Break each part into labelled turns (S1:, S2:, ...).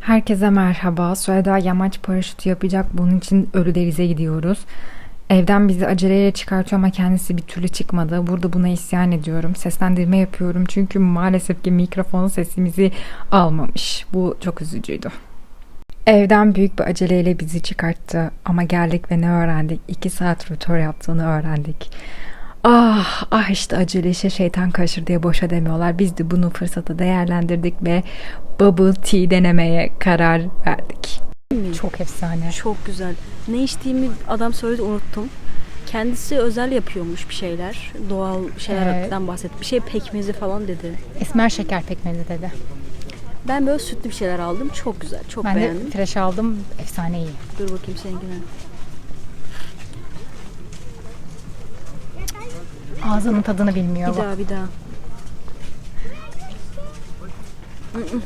S1: Herkese merhaba. Süheda yamaç paraşütü yapacak. Bunun için Ölüdeniz'e gidiyoruz. Evden bizi aceleyle çıkartıyor ama kendisi bir türlü çıkmadı. Burada buna isyan ediyorum. Seslendirme yapıyorum çünkü maalesef ki mikrofon sesimizi almamış. Bu çok üzücüydü. Evden büyük bir aceleyle bizi çıkarttı ama geldik ve ne öğrendik? 2 saat rötor yaptığını öğrendik. Ah ah işte acele işe şeytan karışır diye boşa demiyorlar. Biz de bunu fırsatı değerlendirdik ve bubble tea denemeye karar verdik. Çok efsane.
S2: Çok güzel. Ne içtiğimi adam söyledi unuttum. Kendisi özel yapıyormuş bir şeyler. Doğal şeylerden bahsetti. Bir şey pekmezi falan dedi.
S1: Esmer şeker pekmezi dedi.
S2: Ben böyle sütlü bir şeyler aldım. Çok güzel. Çok
S1: Ben
S2: beğendim.
S1: de fresh aldım. Efsane iyi.
S2: Dur bakayım seninkine.
S1: Ağzının tadını bilmiyor
S2: Bir
S1: bu.
S2: daha bir daha. Mm-mm.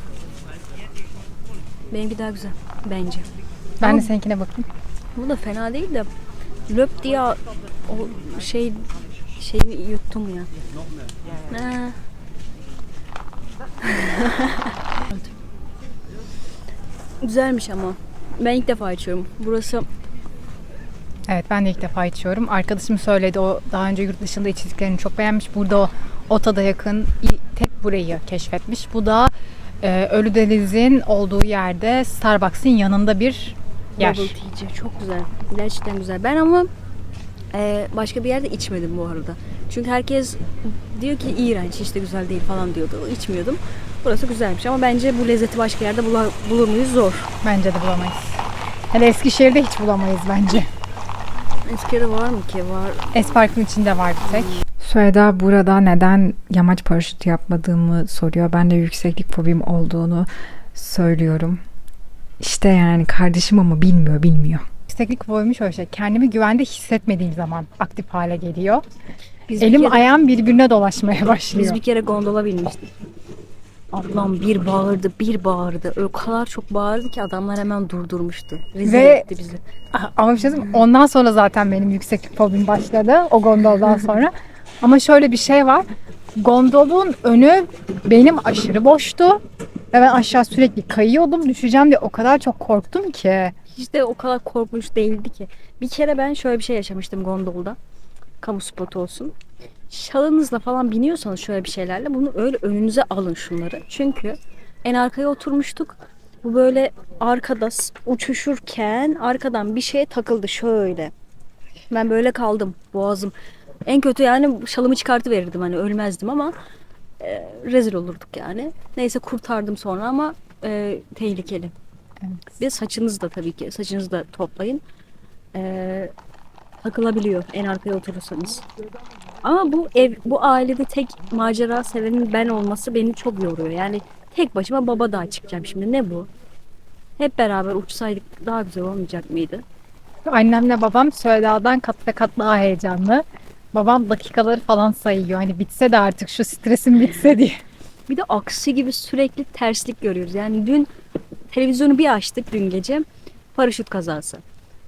S2: Benimki daha güzel. Bence.
S1: Ben de seninkine bakayım.
S2: Bu da fena değil de löp diye o şey şeyi yuttum ya. Ha. Güzelmiş ama. Ben ilk defa içiyorum. Burası
S1: Evet ben de ilk defa içiyorum. Arkadaşım söyledi o daha önce yurt dışında içtiklerini çok beğenmiş. Burada o, o tada yakın tek burayı keşfetmiş. Bu da e, Ölüdeniz'in olduğu yerde Starbucks'ın yanında bir yer.
S2: bubble tea'ci. Çok güzel. Gerçekten güzel. Ben ama e, başka bir yerde içmedim bu arada. Çünkü herkes diyor ki iğrenç işte güzel değil falan diyordu. İçmiyordum. Burası güzelmiş ama bence bu lezzeti başka yerde bula- bulur muyuz? Zor.
S1: Bence de bulamayız. Hele Eskişehir'de hiç bulamayız bence.
S2: Eskişehir'de var mı ki? Var.
S1: Espark'ın içinde var bir tek. Süheda burada neden yamaç paraşütü yapmadığımı soruyor. Ben de yükseklik fobim olduğunu söylüyorum. İşte yani kardeşim ama bilmiyor bilmiyor. Yükseklik fobim şöyle şey. Kendimi güvende hissetmediğim zaman aktif hale geliyor.
S2: Biz bir
S1: Elim
S2: kere-
S1: ayağım birbirine dolaşmaya başlıyor.
S2: Biz bir kere gondola binmiştik. Ablam bir bağırdı, bir bağırdı. O kadar çok bağırdı ki adamlar hemen durdurmuştu. Rezil
S1: Ve-
S2: etti bizi.
S1: Ah, Ama bir şey söyleyeyim mi? Ondan sonra zaten benim yükseklik fobim başladı. O gondoldan sonra. Ama şöyle bir şey var. Gondolun önü benim aşırı boştu. Ve ben aşağı sürekli kayıyordum. Düşeceğim diye o kadar çok korktum ki.
S2: Hiç de o kadar korkmuş değildi ki. Bir kere ben şöyle bir şey yaşamıştım gondolda. Kamu spotu olsun. Şalınızla falan biniyorsanız şöyle bir şeylerle bunu öyle önünüze alın şunları. Çünkü en arkaya oturmuştuk. Bu böyle arkada uçuşurken arkadan bir şeye takıldı şöyle. Ben böyle kaldım boğazım. En kötü yani şalımı çıkartıverirdim hani ölmezdim ama e, rezil olurduk yani. Neyse kurtardım sonra ama e, tehlikeli. Ve saçınızı da tabii ki saçınızı da toplayın. Ee, takılabiliyor en arkaya oturursanız. Ama bu ev bu ailede tek macera sevenin ben olması beni çok yoruyor. Yani tek başıma baba daha çıkacağım şimdi. Ne bu? Hep beraber uçsaydık daha güzel olmayacak mıydı?
S1: Annemle babam Süheyda'dan kat ve kat daha heyecanlı. Babam dakikaları falan sayıyor. Hani bitse de artık şu stresim bitse diye.
S2: Bir de aksi gibi sürekli terslik görüyoruz. Yani dün televizyonu bir açtık dün gece. Paraşüt kazası.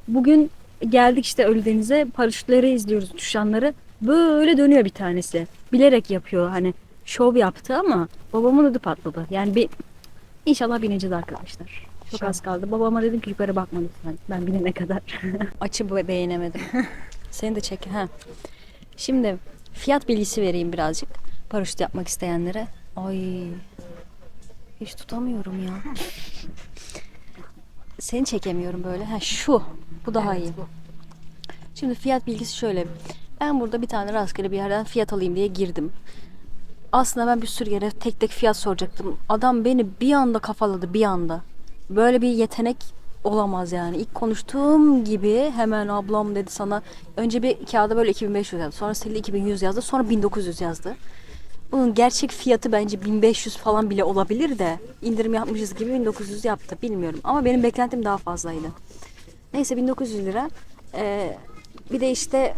S2: Bugün geldik işte Ölüdeniz'e paraşütleri izliyoruz uçuşanları. Böyle dönüyor bir tanesi. Bilerek yapıyor hani şov yaptı ama babamın ödü patladı. Yani bir inşallah bineceğiz arkadaşlar. Çok
S1: İnşallah.
S2: az kaldı. Babama dedim ki yukarı bakma lütfen. Ben binene kadar. Açı be- beğenemedim. Seni de çek. Ha. Şimdi fiyat bilgisi vereyim birazcık. Paraşüt yapmak isteyenlere. Ay. Hiç tutamıyorum ya. Seni çekemiyorum böyle. Ha şu. Bu daha iyi. Şimdi fiyat bilgisi şöyle. Ben burada bir tane rastgele bir yerden fiyat alayım diye girdim. Aslında ben bir sürü yere tek tek fiyat soracaktım. Adam beni bir anda kafaladı bir anda. Böyle bir yetenek olamaz yani. İlk konuştuğum gibi hemen ablam dedi sana önce bir kağıda böyle 2500 yazdı. Sonra sildi 2100 yazdı. Sonra 1900 yazdı. Bunun gerçek fiyatı bence 1500 falan bile olabilir de indirim yapmışız gibi 1900 yaptı bilmiyorum. Ama benim beklentim daha fazlaydı. Neyse 1900 lira. Ee, bir de işte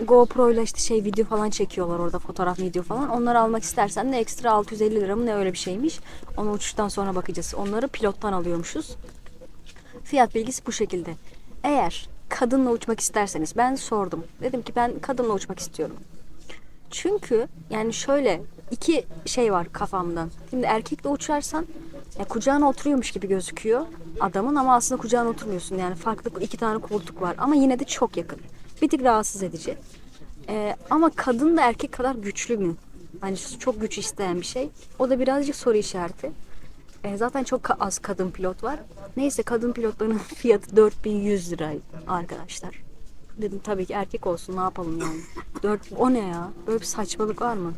S2: GoPro ile işte şey video falan çekiyorlar orada fotoğraf video falan. Onları almak istersen de ekstra 650 lira mı ne öyle bir şeymiş. Onu uçuştan sonra bakacağız. Onları pilottan alıyormuşuz. Fiyat bilgisi bu şekilde. Eğer kadınla uçmak isterseniz ben sordum. Dedim ki ben kadınla uçmak istiyorum. Çünkü yani şöyle iki şey var kafamda. Şimdi erkekle uçarsan Ya kucağına oturuyormuş gibi gözüküyor adamın ama aslında kucağına oturmuyorsun. Yani farklı iki tane koltuk var ama yine de çok yakın. Bir tık rahatsız edici. Ee, ama kadın da erkek kadar güçlü mü? Hani çok güç isteyen bir şey. O da birazcık soru işareti. Ee, zaten çok az kadın pilot var. Neyse kadın pilotların fiyatı 4100 lira arkadaşlar. Dedim tabii ki erkek olsun ne yapalım yani. 4 o ne ya? Böyle bir saçmalık var mı?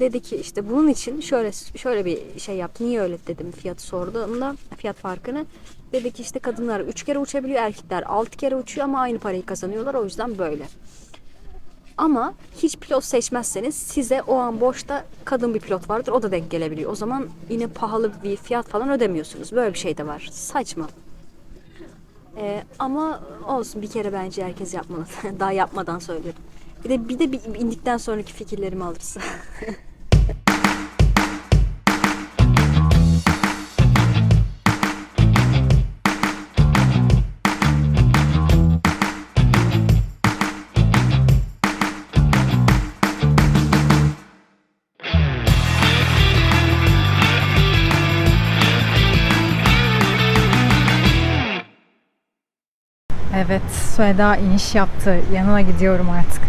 S2: Dedi ki işte bunun için şöyle şöyle bir şey yaptı. Niye öyle dedim fiyatı sorduğumda fiyat farkını. Dedi ki işte kadınlar 3 kere uçabiliyor, erkekler 6 kere uçuyor ama aynı parayı kazanıyorlar. O yüzden böyle. Ama hiç pilot seçmezseniz size o an boşta kadın bir pilot vardır. O da denk gelebiliyor. O zaman yine pahalı bir fiyat falan ödemiyorsunuz. Böyle bir şey de var. Saçma. Ee, ama olsun bir kere bence herkes yapmalı. Daha yapmadan söylerim. Bir de bir de bir indikten sonraki fikirlerimi alırız.
S1: Evet, Sueda iniş yaptı. Yanına gidiyorum artık.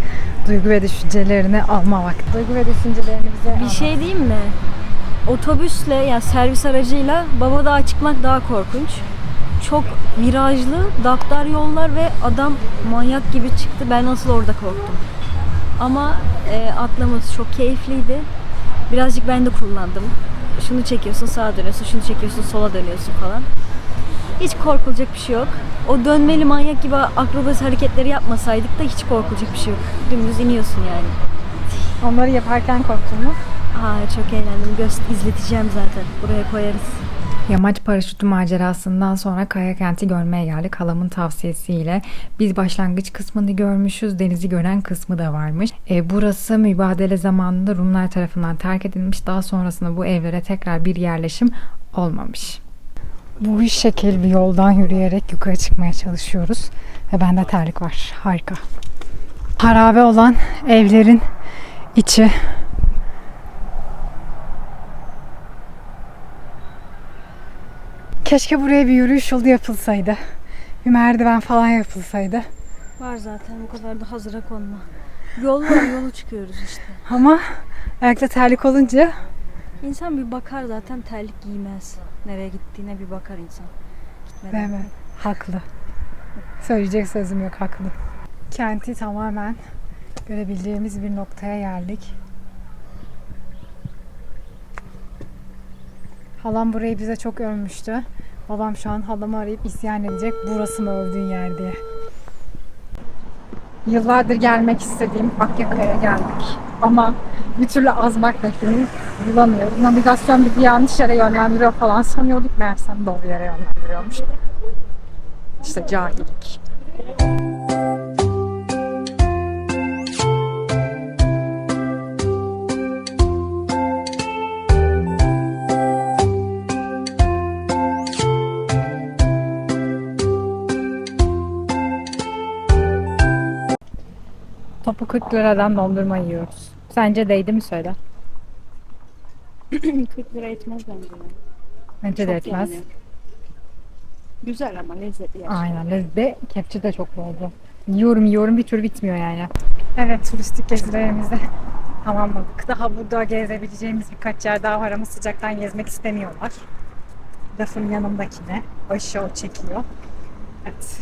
S1: Duygu ve düşüncelerini alma vakti. Duygu ve düşüncelerini bize
S2: Bir şey diyeyim mi? Otobüsle ya servis aracıyla Babadağ'a çıkmak daha korkunç. Çok virajlı, daptar yollar ve adam manyak gibi çıktı. Ben nasıl orada korktum. Ama e, atlaması çok keyifliydi. Birazcık ben de kullandım. Şunu çekiyorsun sağa dönüyorsun, şunu çekiyorsun sola dönüyorsun falan. Hiç korkulacak bir şey yok. O dönmeli manyak gibi akrobasi hareketleri yapmasaydık da hiç korkulacak bir şey yok. Dümdüz iniyorsun yani.
S1: Onları yaparken korktun mu?
S2: Aa çok eğlendim. Göz izleteceğim zaten. Buraya koyarız.
S1: Yamaç paraşütü macerasından sonra Kaya Kent'i görmeye geldik. Halamın tavsiyesiyle. Biz başlangıç kısmını görmüşüz. Denizi gören kısmı da varmış. E, burası mübadele zamanında Rumlar tarafından terk edilmiş. Daha sonrasında bu evlere tekrar bir yerleşim olmamış. Bu şekil bir yoldan yürüyerek yukarı çıkmaya çalışıyoruz. Ve bende terlik var. Harika. Harabe olan evlerin içi Keşke buraya bir yürüyüş yolu yapılsaydı. Bir merdiven falan yapılsaydı.
S2: Var zaten bu kadar da hazıra konma. Yol var yolu çıkıyoruz işte.
S1: Ama ayakta terlik olunca
S2: İnsan bir bakar zaten terlik giymez. Nereye gittiğine bir bakar insan. Gitmeden.
S1: değil mi? Haklı. Söyleyecek sözüm yok haklı. Kenti tamamen görebileceğimiz bir noktaya geldik. Halam burayı bize çok övmüştü. Babam şu an halamı arayıp isyan edecek. Burası mı övdüğün yer diye. Yıllardır gelmek istediğim Akyaka'ya geldik. Ama bir türlü azmak bekledim. Bulamıyoruz. Navigasyon bizi yanlış yere yönlendiriyor falan sanıyorduk. Meğersem doğru yere yönlendiriyormuş. İşte cahillik. 40 liradan dondurma yiyoruz. Sence değdi mi söyle?
S3: 40 lira etmez bence. ya.
S1: Bence de
S3: Çok
S1: etmez.
S3: yani. Güzel ama lezzetli gerçekten.
S1: Aynen. Ve kepçe de çok oldu. Yiyorum yiyorum bir tür bitmiyor yani. Evet turistik gezilerimizi tamamladık. Daha burada gezebileceğimiz birkaç yer daha var ama sıcaktan gezmek istemiyorlar. Lafın yanındakine. Başı o çekiyor. Evet.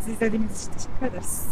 S1: Siz izlediğiniz için teşekkür ederiz.